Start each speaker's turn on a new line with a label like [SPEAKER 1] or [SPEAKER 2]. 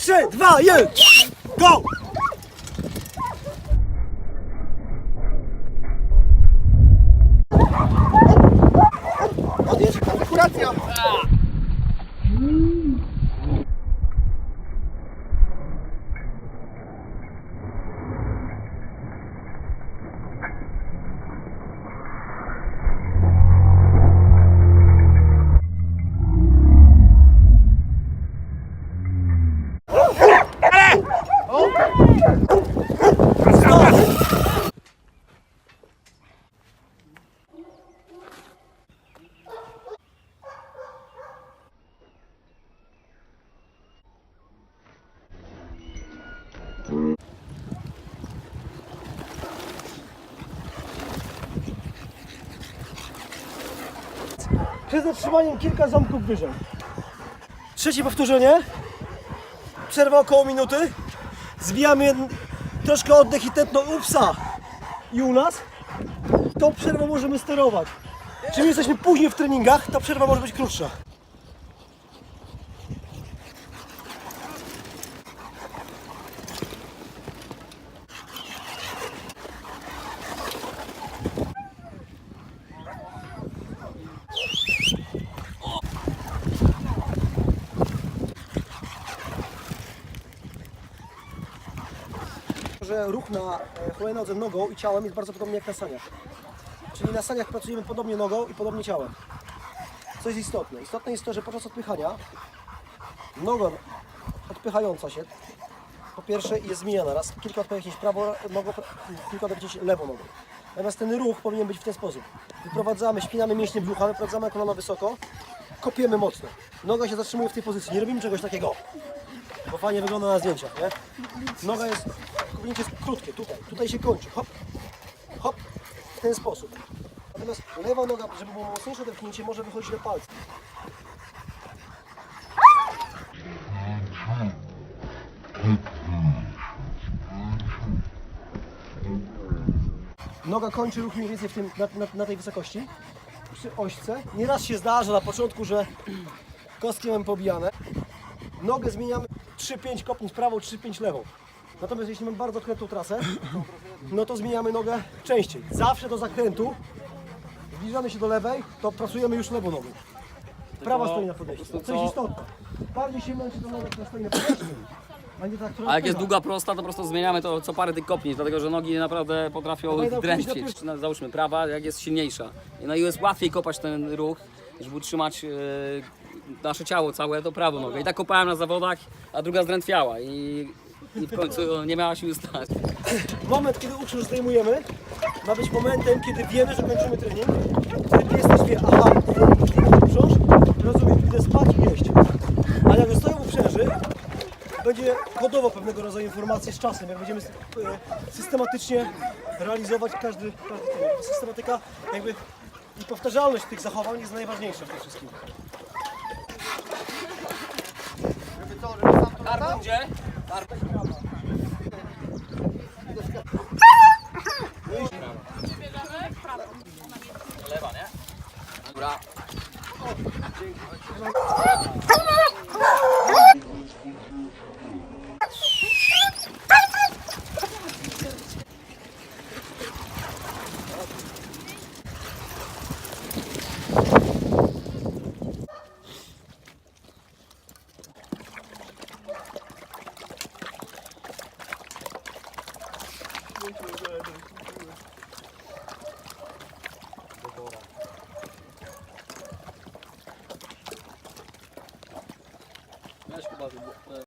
[SPEAKER 1] 3, 2, 1, go! Przed zatrzymaniem kilka ząbków wyżej. Trzecie powtórzenie. Przerwa około minuty. Zbijamy troszkę oddech i tętno u psa i u nas. Tą przerwą możemy sterować. Czym jesteśmy później w treningach, ta przerwa może być krótsza. Że ruch na e, hulajnodze nogą i ciałem jest bardzo podobny jak na saniach. Czyli na saniach pracujemy podobnie nogą i podobnie ciałem. Co jest istotne? Istotne jest to, że podczas odpychania noga odpychająca się po pierwsze jest zmieniana. Raz kilka odpychnięć prawo nogą, kilka odpychnięć lewą nogą. Natomiast ten ruch powinien być w ten sposób. Wyprowadzamy, śpinamy mięśnie brzucha, wyprowadzamy kolana wysoko, kopiemy mocno. Noga się zatrzymuje w tej pozycji. Nie robimy czegoś takiego. Bo fajnie wygląda na zdjęciach, nie? Noga jest, kopnięcie jest krótkie, tutaj, tutaj się kończy, hop, hop, w ten sposób. Natomiast lewa noga, żeby było mocniejsze odepchnięcie, może wychodzić na palce. Noga kończy ruch mniej więcej w tym, na, na, na tej wysokości, przy ośce. Nieraz się zdarza na początku, że kostki mamy pobijane. Nogę zmieniamy 3-5 kopniń w prawo, 3-5 lewą. Natomiast jeśli mamy bardzo krętą trasę, no to zmieniamy nogę częściej. Zawsze do zakrętu zbliżamy się do lewej, to pracujemy już lewą nogą. Prawa stoi na podejściu. Co jest istotne. Bardziej się męczy to noga, która stoi na podejściu, a nie ta, która
[SPEAKER 2] A jak jest długa prosta, to po prostu zmieniamy to co parę tych kopnięć, dlatego że nogi naprawdę potrafią dręczyć. Załóżmy prawa, jak jest silniejsza. No i jest łatwiej kopać ten ruch, żeby utrzymać e, nasze ciało całe, to prawą nogę. I tak kopałem na zawodach, a druga zdrętwiała i, i w końcu nie miała siły stać.
[SPEAKER 1] Moment, kiedy uczuć zdejmujemy, ma być momentem, kiedy wiemy, że kończymy trening. Wtedy pies też wie, aha, brzusz, rozumiem, idę spać i jeść. A jak stoją uprzęży, będzie kodował pewnego rodzaju informacje z czasem, jak będziemy e, systematycznie realizować każdy, każdy trening. Systematyka jakby i powtarzalność tych zachowań jest najważniejsza w tym wszystkim.
[SPEAKER 2] Kartą gdzie? Lewa, nie? Dobra. Acho que.